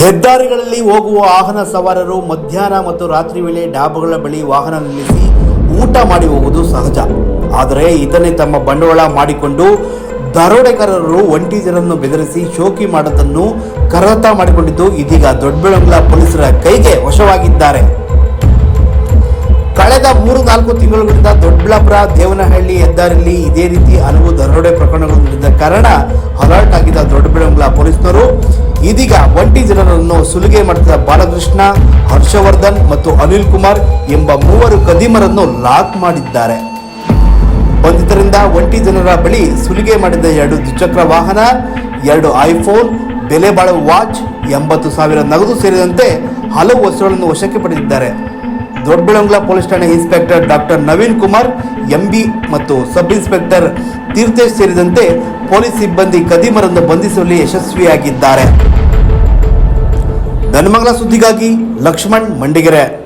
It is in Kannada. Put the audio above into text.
ಹೆದ್ದಾರಿಗಳಲ್ಲಿ ಹೋಗುವ ವಾಹನ ಸವಾರರು ಮಧ್ಯಾಹ್ನ ಮತ್ತು ರಾತ್ರಿ ವೇಳೆ ಡಾಬುಗಳ ಬಳಿ ವಾಹನ ನಿಲ್ಲಿಸಿ ಊಟ ಮಾಡಿ ಹೋಗುವುದು ಸಹಜ. ಆದರೆ ಇದನ್ನೇ ತಮ್ಮ ಬಂಡವಾಳ ಮಾಡಿಕೊಂಡು ದರೋಡೆಕಾರರು ಒಂಟಿ ಜನರನ್ನು ಬೆದರಿಸಿ ಶೋಕಿ ಮಾಡೋದನ್ನು ಕರತ ಮಾಡಿಕೊಂಡಿದ್ದು ಇದೀಗ ದೊಡ್ಡಬೆಳಂಗ್ಲ ಪೊಲೀಸರ ಕೈಗೆ ವಶವಾಗಿದ್ದಾರೆ. ಕಳೆದ ಮೂರು ನಾಲ್ಕು ತಿಂಗಳುಗಳಿಂದ ದೊಡ್ಡಬಳ್ಳಾಪುರ ದೇವನಹಳ್ಳಿ ಹೆದ್ದಾರಿಯಲ್ಲಿ ಇದೇ ರೀತಿ ಹಲವು ದರೋಡೆ ಪ್ರಕರಣಗಳು ನಡೆದ ಕಾರಣ ಇದೀಗ ಒಂಟಿ ಜನರನ್ನು ಸುಲಿಗೆ ಮಾಡಿದ ಬಾಲಕೃಷ್ಣ, ಹರ್ಷವರ್ಧನ್ ಮತ್ತು ಅನಿಲ್ ಕುಮಾರ್ ಎಂಬ ಮೂವರು ಕದಿಮರನ್ನು ಲಾಕ್ ಮಾಡಿದ್ದಾರೆ. ಬಂಧಿತರಿಂದ ಒಂಟಿ ಜನರ ಬಳಿ ಸುಲಿಗೆ ಮಾಡಿದ ಎರಡು ದ್ವಿಚಕ್ರ ವಾಹನ, ಎರಡು ಐಫೋನ್ ಬೆಲೆ ಬಾಳುವ ವಾಚ್, ಎಂಬತ್ತು ಸಾವಿರ ನಗದು ಸೇರಿದಂತೆ ಹಲವು ವಸ್ತುಗಳನ್ನು ವಶಕ್ಕೆ ಪಡೆದಿದ್ದಾರೆ. ದೊಡ್ಡಬೆಳಂಗ್ಲ ಪೊಲೀಸ್ ಠಾಣೆ inspector doctor Naveen Kumar, MB ಮತ್ತು ಸಬ್ ಇನ್ಸ್ಪೆಕ್ಟರ್ ತೀರ್ಥೇಶ್ ಸೇರಿದಂತೆ ಪೊಲೀಸ್ ಸಿಬ್ಬಂದಿ ಕದಿಮರನ್ನು ಬಂಧಿಸುವಲ್ಲಿ ಯಶಸ್ವಿಯಾಗಿದ್ದಾರೆ. ಧನ್ಮಂಗಲ ಸುದ್ದಿಗಾಗಿ ಲಕ್ಷ್ಮಣ್ ಮಂಡಿಗೆರೆ.